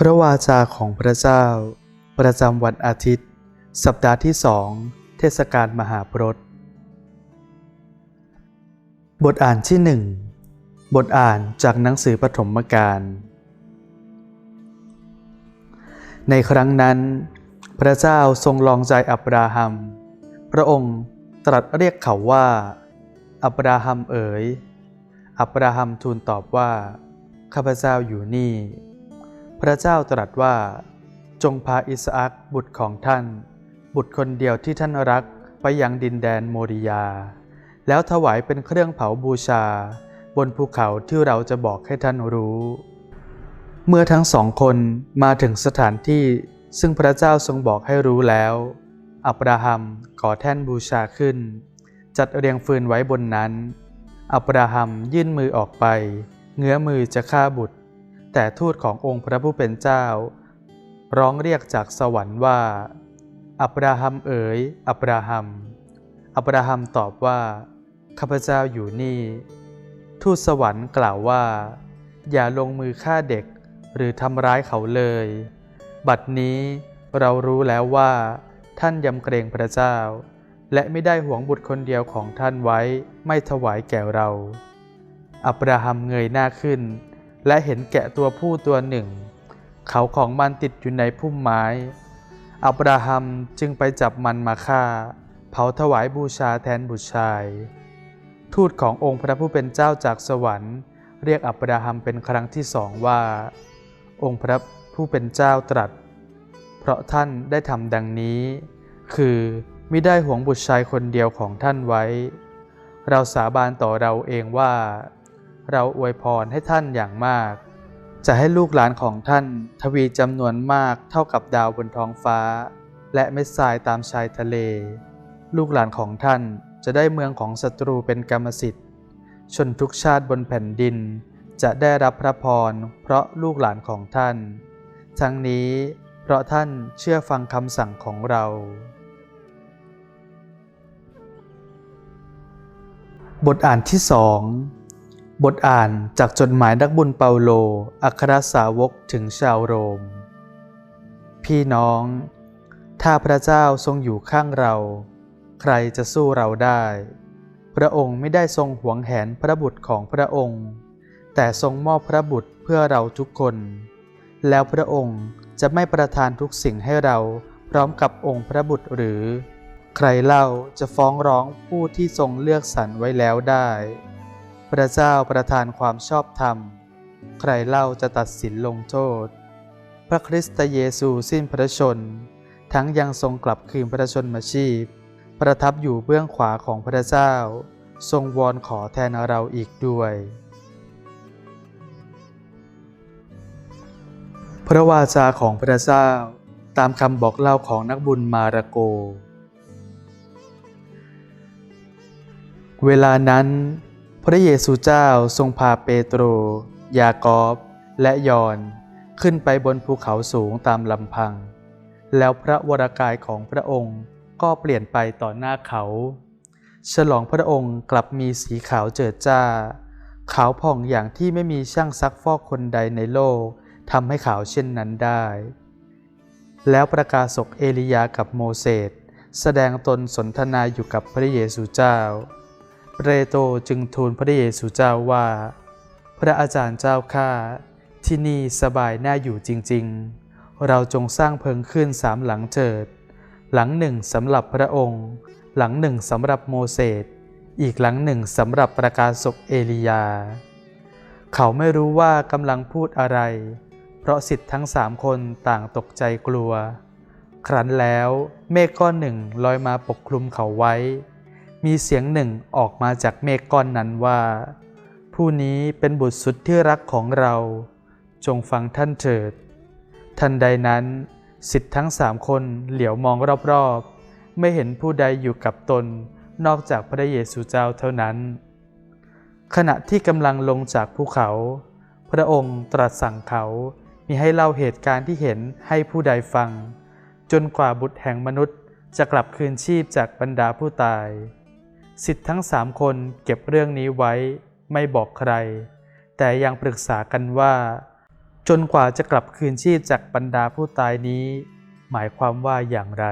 พระวาจาของพระเจ้า ประจำวันอาทิตย์ สัปดาห์ที่สอง เทศกาลมหาพรตบทอ่านที่หนึ่ง บทอ่านจากหนังสือปฐมกาล ในครั้งนั้น พระเจ้าทรงลองใจอับราฮัม พระองค์ตรัสเรียกเขาว่า อับราฮัมเอ๋ย อับราฮัมทูลตอบว่า ข้าพเจ้าอยู่นี่ พระเจ้าตรัสว่า จงพาอิสอักบุตรของท่าน บุตรคนเดียวที่ท่านรักไปยังดินแดนโมริยา แล้วถวายเป็นเครื่องเผาบูชา บนภูเขาที่เราจะบอกให้ท่านรู้ เมื่อทั้งสองคนมาถึงสถานที่ซึ่งพระเจ้าทรงบอกให้รู้แล้ว อับราฮัมขอแท่นบูชาขึ้น จัดเรียงฟืนไว้บนนั้น อับราฮัมยื่นมือออกไป เงื้อมือจะฆ่าบุตร แต่ทูตขององค์พระผู้เป็นเจ้า ร้องเรียกจากสวรรค์ว่า อับราฮัมเอ๋ย อับราฮัม อับราฮัมตอบว่า ข้าพเจ้าอยู่นี่ ทูตสวรรค์กล่าวว่า อย่าลงมือฆ่าเด็กหรือทำร้ายเขาเลย บัดนี้เรารู้แล้วว่า ท่านยำเกรงพระเจ้า และไม่ได้หวงบุตรคนเดียวของท่านไว้ไม่ถวายแก่เรา อับราฮัมเงยหน้าขึ้น และเห็นแกะตัวผู้ตัวหนึ่ง เขาของมันติดอยู่ในพุ่มไม้ อับราฮัมจึงไปจับมันมาฆ่า เผาถวายบูชาแทนบุตรชาย ทูตขององค์พระผู้เป็นเจ้าจากสวรรค์ เรียกอับราฮัมเป็นครั้งที่สองว่า องค์พระผู้เป็นเจ้าตรัส เพราะท่านได้ทำดังนี้ คือมิได้หวงบุตรชายคนเดียวของท่านไว้ เราสาบานต่อเราเองว่า เราอวยพรให้ท่านอย่างมาก จะให้ลูกหลานของท่านทวีจำนวนมากเท่ากับดาวบนท้องฟ้า และเม็ดทรายตามชายทะเล ลูกหลานของท่านจะได้เมืองของศัตรูเป็นกรรมสิทธิ์ ชนทุกชาติบนแผ่นดิน จะได้รับพระพรเพราะลูกหลานของท่าน ทั้งนี้เพราะท่านเชื่อฟังคำสั่งของเรา บทอ่านที่สอง บทอ่านจากจดหมายนักบุญเปาโล อัครสาวกถึงชาวโรม พี่น้อง ถ้าพระเจ้าทรงอยู่ข้างเรา ใครจะสู้เราได้ พระองค์ไม่ได้ทรงหวงแหนพระบุตรของพระองค์ แต่ทรงมอบพระบุตรเพื่อเราทุกคน แล้วพระองค์จะไม่ประทานทุกสิ่งให้เราพร้อมกับองค์พระบุตรหรือ ใครเล่าจะฟ้องร้องผู้ที่ทรงเลือกสรรไว้แล้วได้ พระเจ้าประทานความชอบธรรม ใครเล่าจะตัดสินลงโทษ พระคริสต์เยซูสิ้นพระชน ทั้งยังทรงกลับคืนพระชนมาชีพ ประทับอยู่เบื้องขวาของพระเจ้า ทรงวอนขอแทนเราอีกด้วย พระวาจาของพระเจ้าตามคำบอกเล่าของนักบุญมาระโก เวลานั้น พระเยซูเจ้าทรงพาเปโตร ยากอบและยอนขึ้นไปบนภูเขาสูงตามลำพัง แล้วพระวรากายของพระองค์ก็เปลี่ยนไปต่อหน้าเขา ฉลองพระองค์กลับมีสีขาวเจิดจ้า ขาวผ่องอย่างที่ไม่มีช่างซักฟอกคนใดในโลกทำให้ขาวเช่นนั้นได้ แล้วประกาศกเอลียากับโมเสสแสดงตนสนทนาอยู่กับพระเยซูเจ้า เปโตรจึงทูลพระเยซูเจ้าว่า พระอาจารย์เจ้าข้าที่นี่สบายน่าอยู่จริงๆ เราจงสร้างเพิงขึ้นสามหลังเจิด หลังหนึ่งสำหรับพระองค์ หลังหนึ่งสำหรับโมเสส อีกหลังหนึ่งสำหรับประกาศกเอลียา เขาไม่รู้ว่ากำลังพูดอะไร เพราะสิทธิ์ทั้งสามคนต่างตกใจกลัว ครั้นแล้วเมฆก้อนหนึ่งลอยมาปกคลุมเขาไว้ มีเสียงหนึ่งออกมาจากเมฆก้อนนั้นว่า ผู้นี้เป็นบุตรสุดที่รักของเรา จงฟังท่านเถิด ทันใดนั้นสิทธิ์ทั้งสามคนเหลียวมองรอบๆ ไม่เห็นผู้ใดอยู่กับตนนอกจากพระเยซูเจ้าเท่านั้น ขณะที่กำลังลงจากภูเขา พระองค์ตรัสสั่งเขามีให้เล่าเหตุการณ์ที่เห็นให้ผู้ใดฟัง จนกว่าบุตรแห่งมนุษย์จะกลับคืนชีพจากบรรดาผู้ตาย สิทธิ์ทั้งสามคนเก็บเรื่องนี้ไว้ไม่บอกใคร แต่ยังปรึกษากันว่า จนกว่าจะกลับคืนชีพจากบรรดาผู้ตายนี้ หมายความว่าอย่างไร